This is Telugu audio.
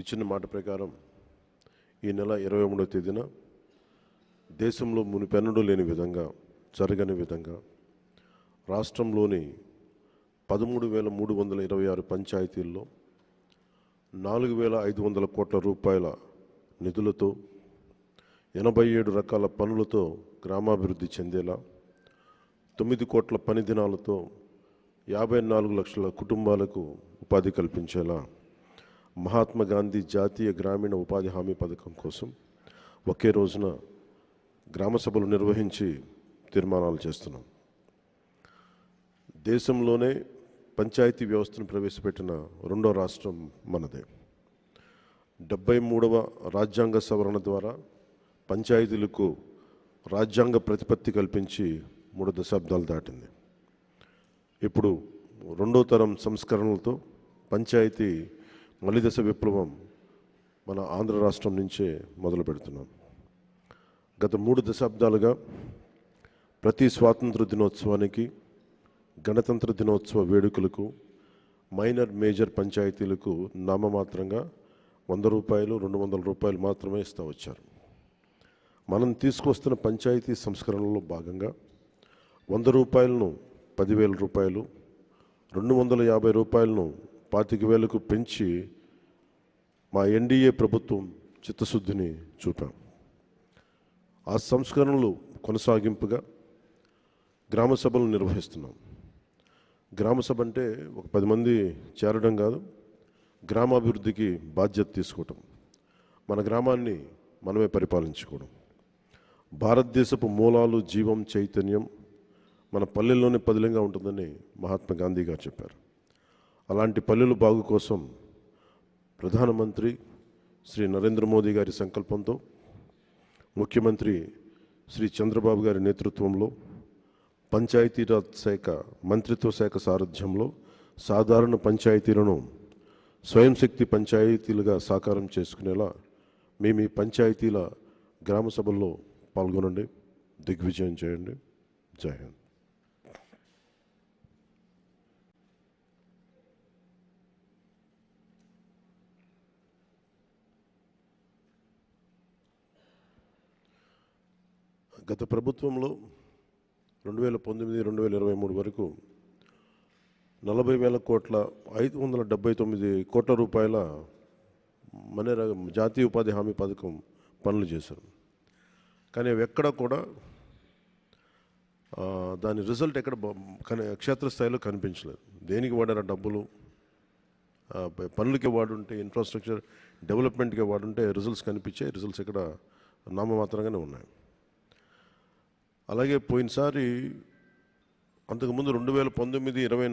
ఇచ్చిన మాట ప్రకారం ఈ నెల ఇరవై మూడవ తేదీన దేశంలో మునిపెన్నడూ లేని విధంగా జరగని విధంగా రాష్ట్రంలోని పదమూడు వేల మూడు వందల ఇరవై ఆరు పంచాయతీల్లో నాలుగు వేల ఐదు వందల కోట్ల రూపాయల నిధులతో ఎనభై ఏడు రకాల పనులతో గ్రామాభివృద్ధి చెందేలా తొమ్మిది కోట్ల పని దినాలతో యాభై నాలుగు లక్షల కుటుంబాలకు ఉపాధి కల్పించేలా మహాత్మా గాంధీ జాతీయ గ్రామీణ ఉపాధి హామీ పథకం కోసం ఒకే రోజున గ్రామ సభలు నిర్వహించి తీర్మానాలు చేస్తున్నాం. దేశంలోనే పంచాయతీ వ్యవస్థను ప్రవేశపెట్టిన రెండో రాష్ట్రం మనదే. డెబ్బై మూడవ రాజ్యాంగ సవరణ ద్వారా పంచాయతీలకు రాజ్యాంగ ప్రతిపత్తి కల్పించి మూడు దశాబ్దాలు దాటింది. ఇప్పుడు రెండో తరం సంస్కరణలతో పంచాయతీ మలిదశ విప్లవం మన ఆంధ్ర రాష్ట్రం నుంచే మొదలు పెడుతున్నాం. గత మూడు దశాబ్దాలుగా ప్రతి స్వాతంత్ర దినోత్సవానికి గణతంత్ర దినోత్సవ వేడుకలకు మైనర్ మేజర్ పంచాయతీలకు నామమాత్రంగా వంద రూపాయలు రెండు వందల రూపాయలు మాత్రమే ఇస్తూ వచ్చారు. మనం తీసుకొస్తున్న పంచాయతీ సంస్కరణలో భాగంగా వంద రూపాయలను పదివేల రూపాయలు రెండు వందల యాభై రూపాయలను పాతిక వేలకు పెంచి మా ఎన్డీఏ ప్రభుత్వం చిత్తశుద్ధిని చూపాం. ఆ సంస్కరణలు కొనసాగింపుగా గ్రామ సభలు నిర్వహిస్తున్నాం. గ్రామ సభ అంటే ఒక పది మంది చేరడం కాదు గ్రామాభివృద్ధికి బాధ్యత తీసుకోవటం మన గ్రామాన్ని మనమే పరిపాలించుకోవడం. భారతదేశపు మూలాలు జీవం చైతన్యం మన పల్లెల్లోనే పదిలంగా ఉంటుందని మహాత్మా గాంధీ గారు చెప్పారు. అలాంటి పల్లెలు బాగు కోసం ప్రధానమంత్రి శ్రీ నరేంద్ర మోదీ గారి సంకల్పంతో ముఖ్యమంత్రి శ్రీ చంద్రబాబు గారి నేతృత్వంలో పంచాయతీరాజ్ శాఖ మంత్రిత్వ శాఖ సారథ్యంలో సాధారణ పంచాయతీలను స్వయం శక్తి పంచాయతీలుగా సాకారం చేసుకునేలా మేము ఈ పంచాయతీల గ్రామ సభల్లో పాల్గొనండి. దిగ్విజయం చేయండి. జై హింద్. గత ప్రభుత్వంలో రెండు వేల పంతొమ్మిది రెండు వేల ఇరవై మూడు వరకు నలభై వేల కోట్ల ఐదు వందల డెబ్బై తొమ్మిది కోట్ల రూపాయల మనర జాతీయ ఉపాధి హామీ పథకం పనులు చేశారు. కానీ అవి ఎక్కడ కూడా దాని రిజల్ట్ ఎక్కడ కని క్షేత్రస్థాయిలో కనిపించలేదు. దేనికి వాడారా డబ్బులు? పనులకి వాడుంటే ఇన్ఫ్రాస్ట్రక్చర్ డెవలప్మెంట్కి వాడుంటే రిజల్ట్స్ కనిపించాయి. రిజల్ట్స్ ఇక్కడ నామమాత్రంగానే ఉన్నాయి. అలాగే పోయినసారి అంతకుముందు రెండు వేల పంతొమ్మిది ఇరవై